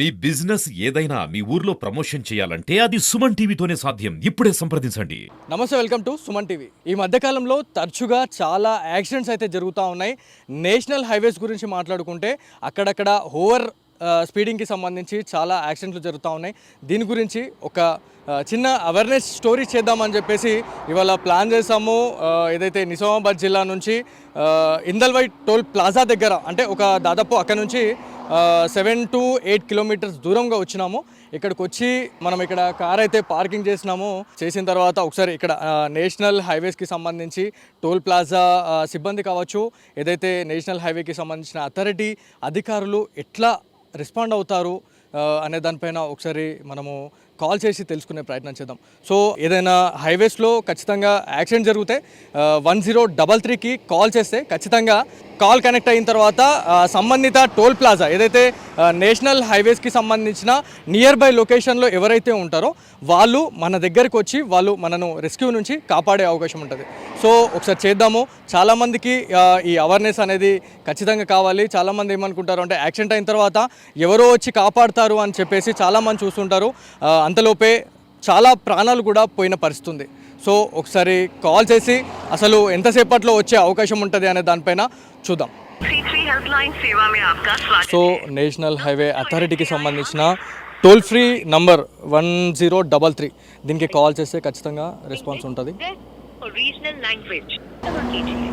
మీ business ఏదైనా మీ ఊర్లో promotion చేయాలంటే అది సుమన్ టీవీతోనే సాధ్యం. ఇప్పుడే సంప్రదించండి. నమస్తే వెల్కమ్ టు సుమన్ టీవీ. ఈ మధ్యకాలంలో తరచుగా చాలా యాక్సిడెంట్స్ అయితే జరుగుతూ ఉన్నాయి. నేషనల్ హైవేస్ గురించి మాట్లాడుకుంటే అక్కడక్కడ ఓవర్ స్పీడింగ్కి సంబంధించి చాలా యాక్సిడెంట్లు జరుగుతూ ఉన్నాయి. దీని గురించి ఒక చిన్న అవేర్నెస్ స్టోరీ చేద్దామని చెప్పేసి ఇవాళ ప్లాన్ చేసాము ఏదైతే నిజామాబాద్ జిల్లా నుంచి ఇందల్వై టోల్ ప్లాజా దగ్గర అంటే ఒక దాదాపు అక్కడ నుంచి సెవెన్ టు ఎయిట్ కిలోమీటర్స్ దూరంగా వచ్చినాము. ఇక్కడికి వచ్చి మనం ఇక్కడ కార్ అయితే పార్కింగ్ చేసినాము. చేసిన తర్వాత ఒకసారి ఇక్కడ నేషనల్ హైవేస్కి సంబంధించి టోల్ ప్లాజా సిబ్బంది కావచ్చు ఏదైతే నేషనల్ హైవేకి సంబంధించిన అథారిటీ అధికారులు ఎట్లా రెస్పాండ్ అవుతారు అనే దానిపైన ఒకసారి మనము కాల్ చేసి తెలుసుకునే ప్రయత్నం చేద్దాం. సో ఏదైనా హైవేస్లో ఖచ్చితంగా యాక్సిడెంట్ జరిగితే వన్ జీరో డబల్ త్రీకి కాల్ చేస్తే ఖచ్చితంగా కాల్ కనెక్ట్ అయిన తర్వాత సంబంధిత టోల్ ప్లాజా ఏదైతే నేషనల్ హైవేస్కి సంబంధించిన నియర్ బై లొకేషన్లో ఎవరైతే ఉంటారో వాళ్ళు మన దగ్గరికి వచ్చి వాళ్ళు మనను రెస్క్యూ నుంచి కాపాడే అవకాశం ఉంటుంది. సో ఒకసారి చేద్దాము. చాలామందికి ఈ అవేర్నెస్ అనేది ఖచ్చితంగా కావాలి. చాలామంది ఏమనుకుంటారు అంటే యాక్సిడెంట్ అయిన తర్వాత ఎవరో వచ్చి కాపాడతారు అని చెప్పేసి చాలామంది చూస్తుంటారు. అంతలోపే చాలా ప్రాణాలు కూడా పోయిన పరిస్థితి ఉంది సో ఒకసారి కాల్ చేసి అసలు ఎంతసేపట్లో వచ్చే అవకాశం ఉంటుంది అనే దానిపైన చూద్దాం C3 हेल्पलाइन सेवा में आपका स्वागत సో నేషనల్ హైవే అథారిటీకి సంబంధించిన toll free number one zero double three దీనికి కాల్ చేస్తే ఖచ్చితంగా రెస్పాన్స్ ఉంటుంది और रीजनल लैंग्वेज कीजिए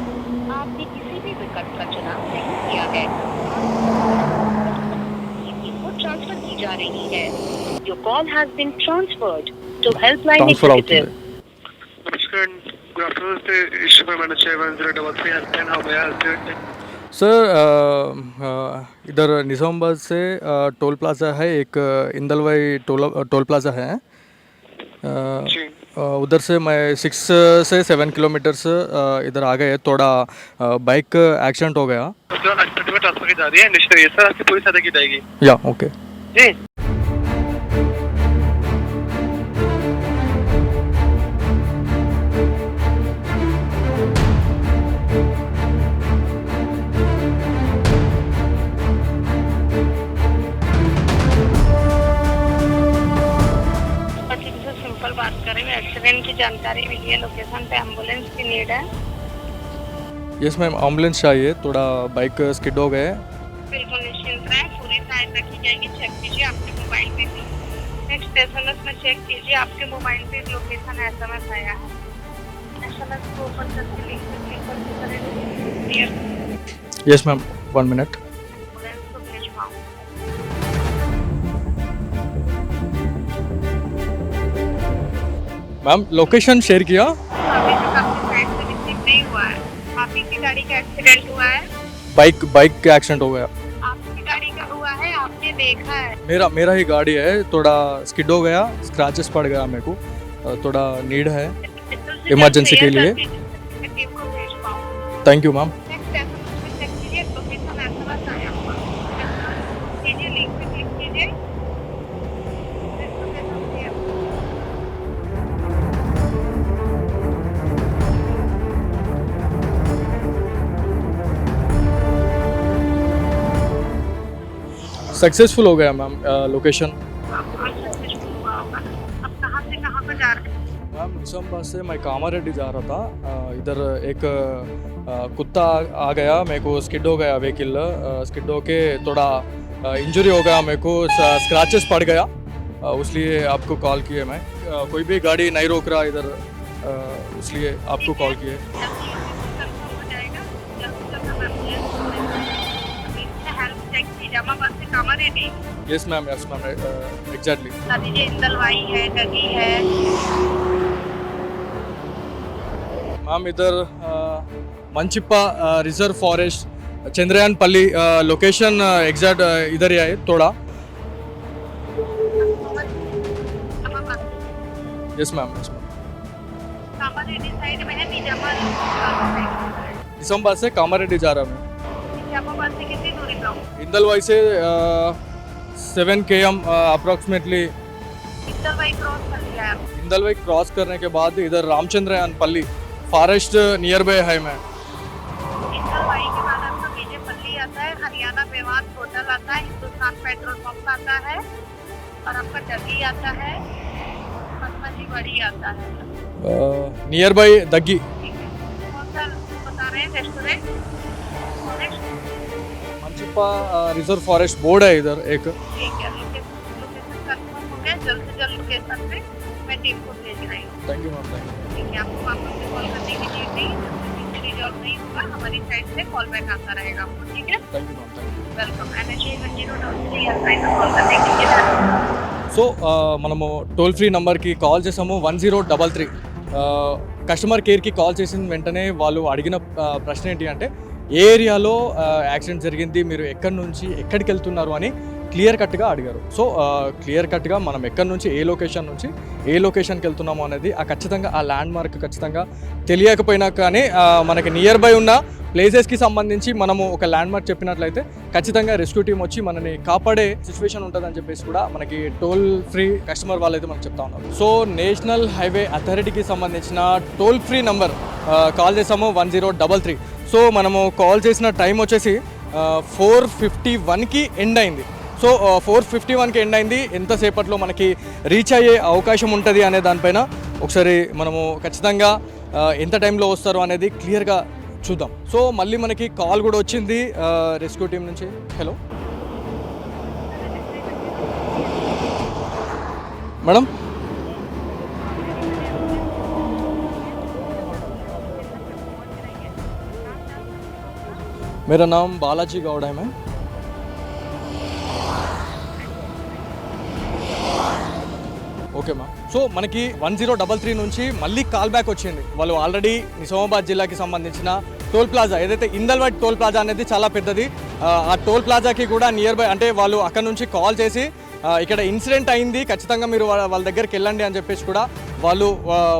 आपने किसी भी विकल्प का चुनाव नहीं किया है इनपुट ट्रांसफर की जा रही है your call has been transferred to helpline Transfer executive. Sir um, uh, इधर निजामबाद से uh, टोल प्लाज़ा है एक uh, Indalwai toll toll plaza है उधर से मैं सिक्स से सेवन किलोमीटर्स इधर आ गए थोड़ा बाइक एक्सीडेंट हो गया। ट्रांसफ़र की जा रही है निश्चय सर आपकी या ओके जी। जानकारी मिली है लोकेशन पे एंबुलेंस की नीड है। यस मैम एंबुलेंस चाहिए थोड़ा बाइक स्किड हो गए। बिल्कुल निश्चिंत रहें पूरी सहायता की जाएगी चेक कीजिए आपके मोबाइल पे भी। नेक्स्ट एस में चेक कीजिए आपके मोबाइल पे लोकेशन एस एम एस आया है। एस एम एस को ओपन करके करके करें। यस मैम वन मिनट का लोकेशन शेयर किया। बाइक बाइक का एक्सीडेंट हो। गया। आपकी गाड़ी का हुआ है आपने देखा है। मेरा मेरा ही गाड़ी है थोड़ा स्किड हो गया स्क्रैचेस पड़ गया मेरे को थोड़ा नीड है। इमरजेंसी के लिए। टीम को पाऊँ थैंक यू मैम सक्सेसफुल हो गया मैम लोकेशन मैम निजामाबाद से मैं कामारेड्डी जा रहा था। इधर एक कुत्ता आ गया, मेरे को स्किड हो गया व्हीकल स्किड हो के थोड़ा इंजरी हो गया, मेरे को स्क्रैचेस पड़ गया। उसलिए आपको कॉल किए मैं। कोई भी गाड़ी नहीं रोक रहा इधर इसलिए आपको कॉल किए। Kamareddy yes ma'am yes ma'am exactly बता दीजिए इंदलवाई है डगी है। मैम इधर मंचिप्पा रिज़र्व फॉरेस्ट चंद्रयान पल्ली लोकेशन एग्जैक्ट इधर ही है थोड़ा। यस मैम यस मैम है निजामाबाद से कामारेड्डी जा रहा मैं इंदलवाई से कितनी seven K M approximately Indalwai cross करने के बाद इधर रामचंद्र पल्ली फॉरेस्ट नियर बाय है मैं नियर बाई दगी बता रहे हैं? रेस्टोरेंट మంచిప్ప रिजर्व फॉरेस्ट बोर्ड है इधर एक ठीक है लोकेशन लोकेशन कंफर्म हो गया जल्द से जल्द लोकेशन पे मैं टीम को भेज रही हूँ thank you ma'am thank you ठीक है आपको वापस से कॉल करने की नीड नहीं रिजॉल्व नहीं होगा हमारी साइड से कॉल बैक आता रहेगा आपको ठीक है thank you ma'am thank you welcome energy zero dot three call करने के लिए సో ఆ, మనము టోల్ ఫ్రీ నెంబర్కి కాల్ చేసాము one zero double three customer కేర్కి కాల్ చేసిన వెంటనే వాళ్ళు అడిగిన ఆ, ప్రశ్న ఏంటి అంటే ఏ ఏరియాలో యాక్సిడెంట్ జరిగింది మీరు ఎక్కడి నుంచి ఎక్కడికి వెళ్తున్నారు అని క్లియర్ కట్గా అడిగారు. సో క్లియర్ కట్గా మనం ఎక్కడి నుంచి ఏ లొకేషన్ నుంచి ఏ లొకేషన్కి వెళ్తున్నాము అనేది ఆ ఖచ్చితంగా ఆ ల్యాండ్ మార్క్ ఖచ్చితంగా తెలియకపోయినా కానీ మనకి నియర్ బై ఉన్న ప్లేసెస్కి సంబంధించి మనము ఒక ల్యాండ్ మార్క్ చెప్పినట్లయితే ఖచ్చితంగా రెస్క్యూ టీం వచ్చి మనని కాపాడే సిచ్యువేషన్ ఉంటుందని చెప్పేసి కూడా మనకి టోల్ ఫ్రీ కస్టమర్ వాళ్ళైతే మనకు చెప్తా ఉన్నారు. సో నేషనల్ హైవే అథారిటీకి సంబంధించిన టోల్ ఫ్రీ నంబర్ కాల్ చేసాము one zero double three. So మనము కాల్ చేసిన టైం వచ్చేసి ఫోర్ ఫిఫ్టీ వన్కి ఎండ్ అయింది. సో ఫోర్ ఫిఫ్టీ వన్కి ఎండ్ అయింది. ఎంతసేపట్లో మనకి రీచ్ అయ్యే అవకాశం ఉంటుంది అనే దానిపైన ఒకసారి మనము ఖచ్చితంగా ఎంత టైంలో వస్తారు అనేది క్లియర్గా చూద్దాం. సో మళ్ళీ మనకి కాల్ కూడా వచ్చింది. రెస్క్యూ టీం నుంచి. హలో. మేడం मेरा नाम बालाजी गौड़ है मैम ఓకే మ్యామ్ సో మనకి వన్ జీరో డబల్ త్రీ నుంచి మళ్ళీ కాల్ బ్యాక్ వచ్చింది వాళ్ళు ఆల్రెడీ నిజామాబాద్ జిల్లాకి సంబంధించిన టోల్ ప్లాజా ఏదైతే ఇందల్వాడ్ టోల్ ప్లాజా అనేది చాలా పెద్దది ఆ, ఆ టోల్ ప్లాజాకి కూడా నియర్ బై అంటే వాళ్ళు అక్కడ నుంచి కాల్ చేసి ఆ, ఇక్కడ ఇన్సిడెంట్ అయింది ఖచ్చితంగా మీరు వాళ్ళ వాళ్ళ దగ్గరికి వెళ్ళండి అని చెప్పేసి కూడా వాళ్ళు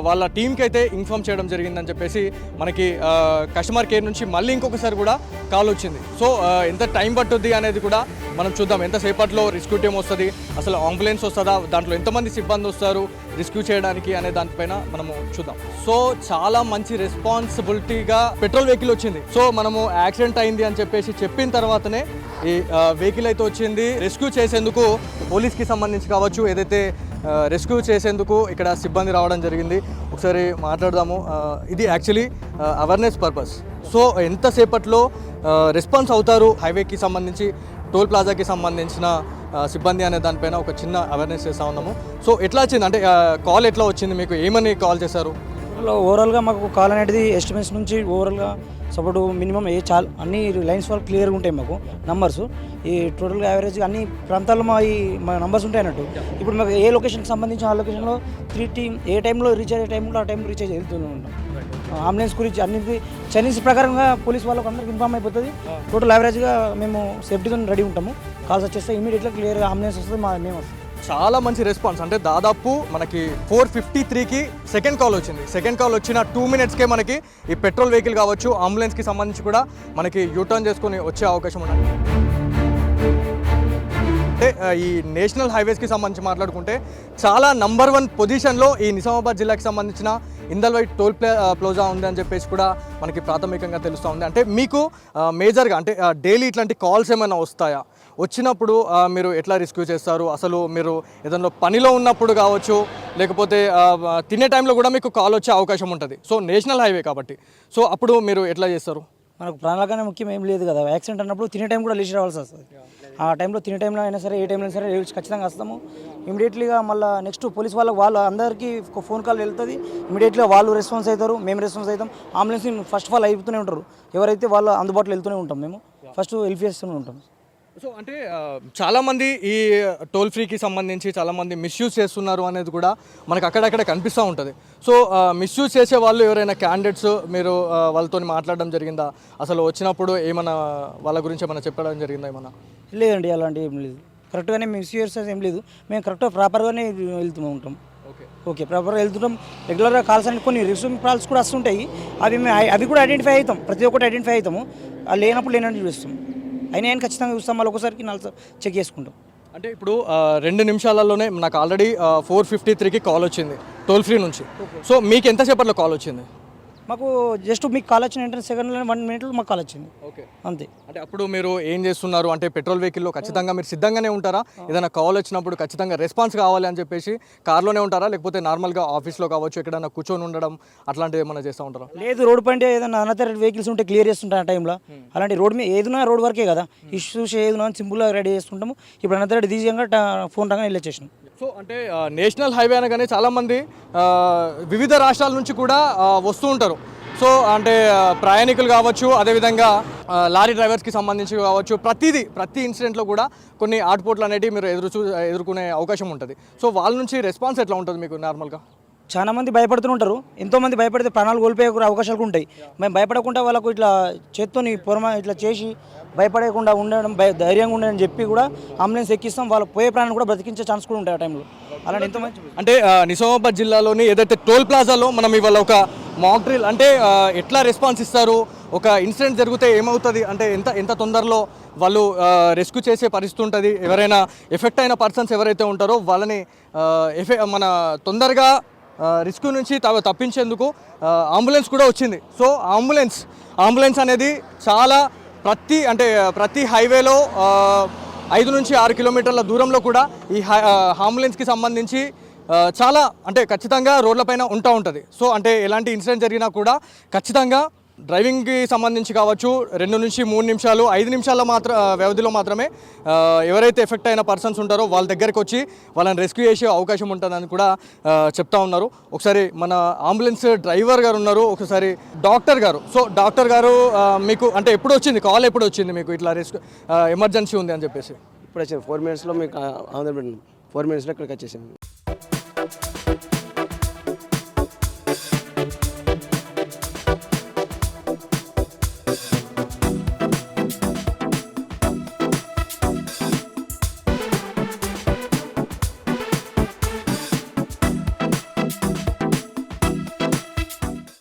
వాళ్ళ టీంకి అయితే ఇన్ఫామ్ చేయడం జరిగిందని చెప్పేసి మనకి కస్టమర్ కేర్ నుంచి మళ్ళీ ఇంకొకసారి కూడా కాల్ వచ్చింది. సో ఎంత టైం పట్టుద్ది అనేది కూడా మనం చూద్దాం. ఎంతసేపట్లో రెస్క్యూ టీం వస్తుంది? అసలు అంబులెన్స్ వస్తుందా? దాంట్లో ఎంతమంది సిబ్బంది వస్తారు? రెస్క్యూ చేయడానికి అనే దానిపైన మనము చూద్దాం. సో చాలా మంచి రెస్పాన్సిబిలిటీగా పెట్రోల్ వెహికల్ వచ్చింది. సో మనము యాక్సిడెంట్ అయింది అని చెప్పేసి చెప్పిన తర్వాతనే ఈ వెహికల్ అయితే వచ్చింది. రెస్క్యూ చేసేందుకు పోలీస్కి సంబంధించి కావచ్చు ఏదైతే రెస్క్యూ చేసేందుకు ఇక్కడ సిబ్బంది రావడం జరిగింది. ఒకసారి మాట్లాడదాము. ఇది యాక్చువల్లీ అవేర్నెస్ పర్పస్ సో ఎంతసేపట్లో రెస్పాన్స్ అవుతారు హైవేకి సంబంధించి టోల్ ప్లాజాకి సంబంధించిన సిబ్బంది అనే దానిపైన ఒక చిన్న అవేర్నెస్ చేస్తూ ఉన్నాము. సో ఎట్లా వచ్చింది? అంటే కాల్ ఎట్లా వచ్చింది? మీకు ఏమని కాల్ చేశారు? లో ఓవరాల్గా మాకు కాల్ అనేది ఎస్టిమేట్స్ నుంచి ఓవరాల్గా సపోర్ట్ మినిమం ఏ చాలు అన్ని లైన్స్ వాళ్ళు క్లియర్గా ఉంటాయి మాకు నంబర్స్ ఈ టోటల్గా యావరేజ్ అన్ని ప్రాంతాల్లో మా ఈ మా నంబర్స్ ఉంటాయి అన్నట్టు. ఇప్పుడు మాకు ఏ లొకేషన్కి సంబంధించి ఆ లొకేషన్లో త్రీ టీమ్ ఏ టైంలో రీచ్ అయ్యే టైంలో ఆ టైంలో రీచ్ వెళ్తూనే ఉంటాం అంబులెన్స్ గురించి అన్నింటి చైనీస్ ప్రకారంగా పోలీస్ వాళ్ళకి అందరికి ఇన్ఫామ్ అయిపోతుంది. టోటల్ యావరేజ్గా మేము సేఫ్టీతో రెడీ ఉంటాము. కాల్స్ వచ్చేస్తే ఇమీడియట్గా క్లియర్గా అంబులెన్స్ వస్తుంది మా మేము వస్తాం. చాలా మంచి రెస్పాన్స్. అంటే దాదాపు మనకి ఫోర్ ఫిఫ్టీ త్రీకి సెకండ్ కాల్ వచ్చింది. సెకండ్ కాల్ వచ్చిన టూ మినిట్స్కే మనకి ఈ పెట్రోల్ వెహికల్ కావచ్చు అంబులెన్స్కి సంబంధించి కూడా మనకి యూటర్న్ చేసుకొని వచ్చే అవకాశం ఉండాలి అంటే ఈ నేషనల్ హైవేస్కి సంబంధించి మాట్లాడుకుంటే చాలా నంబర్ వన్ పొజిషన్లో ఈ నిజామాబాద్ జిల్లాకి సంబంధించిన ఇందల్వై టోల్ ప్లే ప్లోజా ఉంది అని చెప్పేసి కూడా మనకి ప్రాథమికంగా తెలుస్తూ ఉంది. అంటే మీకు మేజర్గా అంటే డైలీ ఇట్లాంటి కాల్స్ ఏమైనా వస్తాయా? వచ్చినప్పుడు మీరు ఎట్లా రిస్క్యూ చేస్తారు? అసలు మీరు ఏదైనా పనిలో ఉన్నప్పుడు కావచ్చు లేకపోతే తినే టైంలో కూడా మీకు కాల్ వచ్చే అవకాశం ఉంటుంది. సో నేషనల్ హైవే కాబట్టి. సో అప్పుడు మీరు ఎట్లా చేస్తారు? మనకు ప్రాణాలకనే ముఖ్యం ఏం లేదు కదా. యాక్సిడెంట్ అన్నప్పుడు తినే టైం కూడా లేచి రావాల్సి వస్తుంది. ఆ టైంలో తినే టైంలో అయినా సరే ఏ టైంలో అయినా సరే లేచి ఖచ్చితంగా వస్తాము. ఇమీడియట్లీగా మళ్ళీ నెక్స్ట్ పోలీస్ వాళ్ళకి వాళ్ళు అందరికీ ఒక ఫోన్ కాల్ వెళ్తుంది. ఇమీడియట్గా వాళ్ళు రెస్పాన్స్ అవుతారు మేము రెస్పాన్స్ అవుతాం అంబులెన్స్ ఫస్ట్ ఆఫ్ ఆల్ అయిపోతూనే ఉంటారు. ఎవరైతే వాళ్ళు అందుబాటులో వెళ్తూనే ఉంటాం మేము. ఫస్ట్ హెల్ప్ చేస్తూనే ఉంటాం. సో అంటే చాలామంది ఈ టోల్ ఫ్రీకి సంబంధించి చాలామంది మిస్యూజ్ చేస్తున్నారు అనేది కూడా మనకు అక్కడక్కడ కనిపిస్తూ ఉంటుంది. సో మిస్యూజ్ చేసే వాళ్ళు ఎవరైనా క్యాండిడేట్స్ మీరు వాళ్ళతో మాట్లాడడం జరిగిందా? అసలు వచ్చినప్పుడు ఏమైనా వాళ్ళ గురించి ఏమైనా చెప్పడం జరిగిందా ఏమన్నా? లేదండి అలాంటి ఏం లేదు. కరెక్ట్గానే మిస్యూస్ ఏం లేదు. మేము కరెక్ట్గా ప్రాపర్గానే వెళ్తూ ఉంటాం. ఓకే. ఓకే ప్రాపర్గా వెళ్తుంటాం. రెగ్యులర్గా కాల్స్ అంటే కొన్ని రిసీవింగ్ కాల్స్ కూడా వస్తుంటాయి. అవి మేము అవి కూడా ఐడెంటిఫై అవుతాం. ప్రతి ఒక్కటి ఐడెంటిఫై అవుతాము. లేనప్పుడు లేనట్టు చూస్తాం. అయినా కానీ ఖచ్చితంగా చూస్తాం మళ్ళీ ఒకసారికి నాలుగు చెక్ చేసుకుంటాం. అంటే ఇప్పుడు రెండు నిమిషాలలోనే నాకు ఆల్రెడీ ఫోర్ ఫిఫ్టీ త్రీకి కాల్ వచ్చింది టోల్ ఫ్రీ నుంచి. సో మీకు ఎంతసేపట్లో కాల్ వచ్చింది? మాకు జస్ట్ మీకు కాల్ వచ్చిన వెంటనే సెకండ్ వన్ మినిట్లో మాకు కాల్ వచ్చింది. ఓకే. అంతే. అంటే అప్పుడు మీరు ఏం చేస్తున్నారు? అంటే పెట్రోల్ వెహికల్లో ఖచ్చితంగా మీరు సిద్ధంగానే ఉంటారా? ఏదైనా కాల్ వచ్చినప్పుడు ఖచ్చితంగా రెస్పాన్స్ కావాలి అని చెప్పేసి కార్లోనే ఉంటారా? లేకపోతే నార్మల్గా ఆఫీస్లో కావచ్చు ఎక్కడైనా కూర్చొని ఉండడం అట్లాంటివి ఏమైనా చేస్తూ ఉంటారా? లేదు రోడ్ పైన ఏదైనా అనతర వెహికల్స్ ఉంటే క్లియర్ చేస్తుంటాం ఆ టైంలో అలాంటి రోడ్ మీద ఏదున్నా రోడ్ వరకే కదా. ఇష్యూస్ ఏదున్నా సింపుల్గా రెడీ చేసుకుంటాము ఇప్పుడు అనతర ఈజీగా ఫోన్ రాగానే వెళ్ళొచ్చేసినాం. సో అంటే నేషనల్ హైవే అనగానే చాలామంది వివిధ రాష్ట్రాల నుంచి కూడా వస్తూ ఉంటారు. సో అంటే ప్రయాణికులు కావచ్చు అదేవిధంగా లారీ డ్రైవర్స్కి సంబంధించి కావచ్చు ప్రతిదీ ప్రతి ఇన్సిడెంట్లో కూడా కొన్ని ఆటుపోట్లు అనేటివి మీరు ఎదురు చూ ఎదుర్కొనే అవకాశం ఉంటుంది. సో వాళ్ళ నుంచి రెస్పాన్స్ ఎట్లా ఉంటుంది మీకు నార్మల్గా? చాలా మంది భయపడుతుంటారు ఎంతో మంది భయపడితే ప్రాణాలు కోల్పోయే కూడా అవకాశాలు ఉంటాయి. మేము భయపడకుండా వాళ్ళకు ఇట్లా చేత్తోని పొరమ ఇట్లా చేసి భయపడకుండా ఉండడం ధైర్యంగా ఉండడం చెప్పి కూడా అంబులెన్స్ ఎక్కిస్తాం. వాళ్ళు పోయే ప్రాణాన్ని కూడా బ్రతికించే ఛాన్స్ కూడా ఉంటాయి ఆ టైంలో. అలాంటి ఎంతో మంది అంటే నిజామాబాద్ జిల్లాలోని ఏదైతే టోల్ ప్లాజాలో మనం ఇవాళ ఒక మాక్ డ్రిల్ అంటే ఎట్లా రెస్పాన్స్ ఇస్తారు? ఒక ఇన్సిడెంట్ జరిగితే ఏమవుతుంది? అంటే ఎంత ఎంత తొందరలో వాళ్ళు రెస్క్యూ చేసే పరిస్థితి ఉంటుంది? ఎవరైనా ఎఫెక్ట్ అయిన పర్సన్స్ ఎవరైతే ఉంటారో వాళ్ళని ఎఫె మన తొందరగా రిస్క్ నుంచి తప్పించేందుకు అంబులెన్స్ కూడా వచ్చింది. సో అంబులెన్స్ అంబులెన్స్ అనేది చాలా ప్రతి అంటే ప్రతి హైవేలో ఐదు నుంచి ఆరు కిలోమీటర్ల దూరంలో కూడా ఈ హై- అంబులెన్స్కి సంబంధించి చాలా అంటే ఖచ్చితంగా రోడ్లపైన ఉంటా ఉంటుంది. సో అంటే ఎలాంటి ఇన్సిడెంట్ జరిగినా కూడా ఖచ్చితంగా డ్రైవింగ్కి సంబంధించి కావచ్చు రెండు నుంచి మూడు నిమిషాలు ఐదు నిమిషాల మాత్ర వ్యవధిలో మాత్రమే ఎవరైతే ఎఫెక్ట్ అయిన పర్సన్స్ ఉంటారో వాళ్ళ దగ్గరికి వచ్చి వాళ్ళని రెస్క్యూ చేసే అవకాశం ఉంటుందని కూడా చెప్తా ఉన్నారు. ఒకసారి మన అంబులెన్స్ డ్రైవర్ గారు ఉన్నారు ఒకసారి డాక్టర్ గారు. సో డాక్టర్ గారు మీకు అంటే ఎప్పుడు వచ్చింది? కాల్ ఎప్పుడు వచ్చింది మీకు ఇట్లా రెస్క్యూ ఎమర్జెన్సీ ఉంది అని చెప్పేసి? ఇప్పుడు వచ్చింది ఫోర్ మినిట్స్లో మీకు ఆంధ్రప్రదేశ్ ఫోర్ మినిట్స్లో ఇక్కడికి వచ్చేసింది